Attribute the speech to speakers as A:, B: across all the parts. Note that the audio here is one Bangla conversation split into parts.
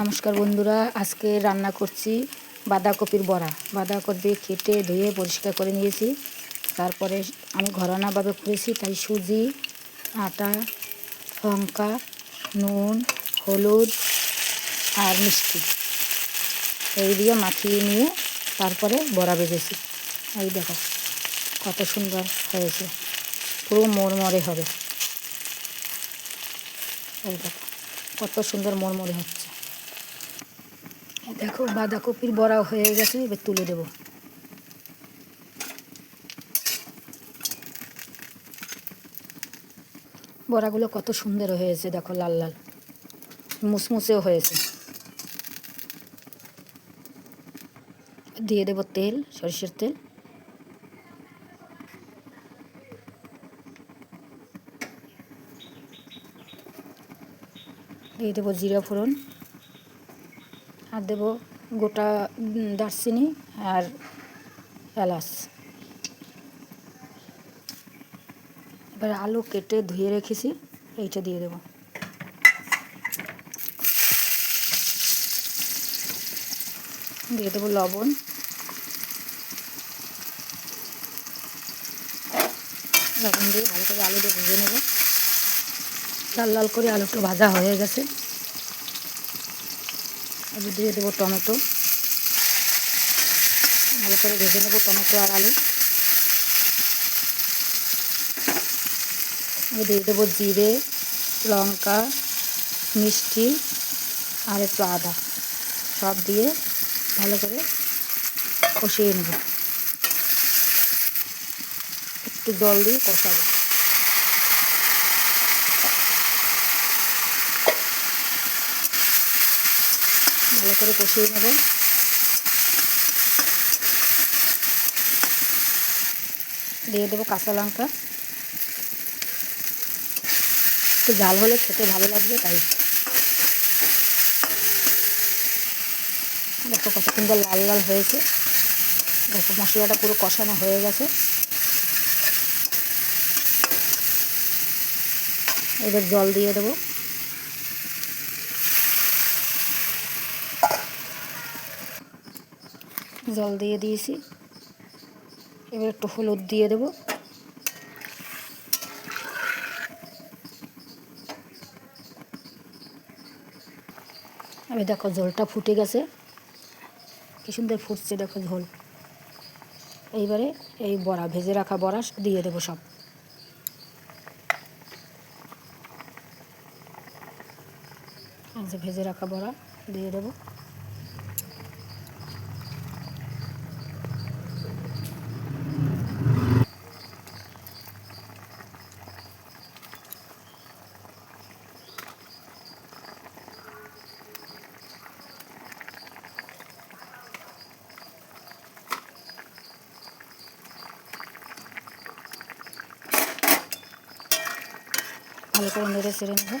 A: নমস্কার বন্ধুরা, আজকে রান্না করছি বাঁধাকপির বড়া। বাঁধাকপি কেটে ধুয়ে পরিষ্কার করে নিয়েছি। তারপরে আমি ঘরানাভাবে করেছি, তাই সুজি, আটা, লঙ্কা, নুন, হলুদ আর মিষ্টি। এই দিয়ে মাখিয়ে নিয়ে তারপরে বড়া ভেজেছি এই দেখো, কত সুন্দর হয়েছে। পুরো মরমরে হবে। এই দেখো, কত সুন্দর মরমরে হচ্ছে। দেখো বাঁধাকপির বড়া হয়ে গেছে, এবার তুলে দেব। বড়াগুলো কত সুন্দর হয়েছে, দেখো লাল লাল। মুসমুসেও হয়েছে। দিয়ে দেব তেল, সরিষার তেল। দিয়ে দেবো জিরা ফোড়ন। আর দেবো গোটা দারচিনি আর এলাচ। এবার আলু কেটে ধুয়ে রেখেছি, এইটা দিয়ে দেবো। দিয়ে দেবো লবণ। লবণ দিয়ে ভালো করে আলুটা ভেজে নেব। লাল লাল করে আলুটা ভাজা হয়ে গেছে। এবার দিয়ে দেবো টমেটো। ভালো করে ভেজে নেব টমেটো আর আলু। এবার দিয়ে দেবো জিরে, লঙ্কা, মিষ্টি আর একটু আদা। সব দিয়ে ভালো করে কষিয়ে নেব। একটু জল দিয়ে কষাবো। ভালো করে কষিয়ে নেব। দিয়ে দেবো কাঁচা লঙ্কা। একটু জাল হলে খেতে ভালো লাগবে, তাই। দেখো কত সুন্দর লাল লাল হয়েছে। দেখো মশলাটা পুরো কষানো হয়ে গেছে। এবার জল দিয়ে দেবো। জল দিয়ে দিয়েছি। এবার একটু হলুদ দিয়ে দেবো। আমি দেখো ঝোলটা ফুটে গেছে। কি সুন্দর ফুটছে দেখো ঝোল। এইবারে এই বড়া, ভেজে রাখা বড়া দিয়ে দেবো সব। ভেজে রাখা বড়া দিয়ে দেবো। ভালো করে নেড়ে চেড়ে নেব।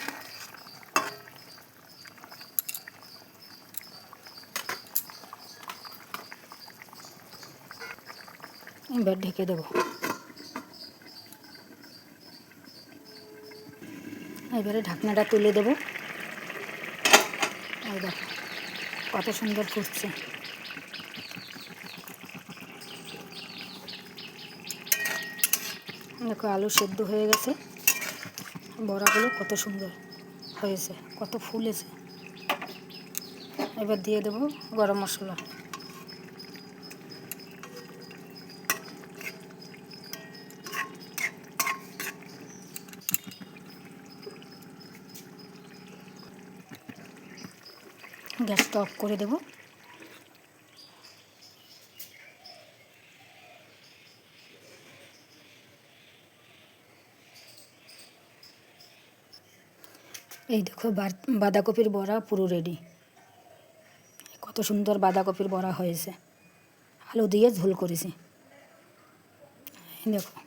A: এবার ঢেকে দেবো। এবারে ঢাকনাটা তুলে দেবো। দেখো, কত সুন্দর ফুটছে। দেখো, আলু সেদ্ধ হয়ে গেছে। বড়াগুলো কত সুন্দর হয়েছে, কত ফুলেছে। এবার দিয়ে দেবো গরম মশলা। গ্যাসটা অফ করে দেবো। এই দেখো বাঁধাকপির বড়া পুরো রেডি কত সুন্দর বাঁধাকপির বড়া হয়েছে। আলু দিয়ে ঝোল করেছি। দেখো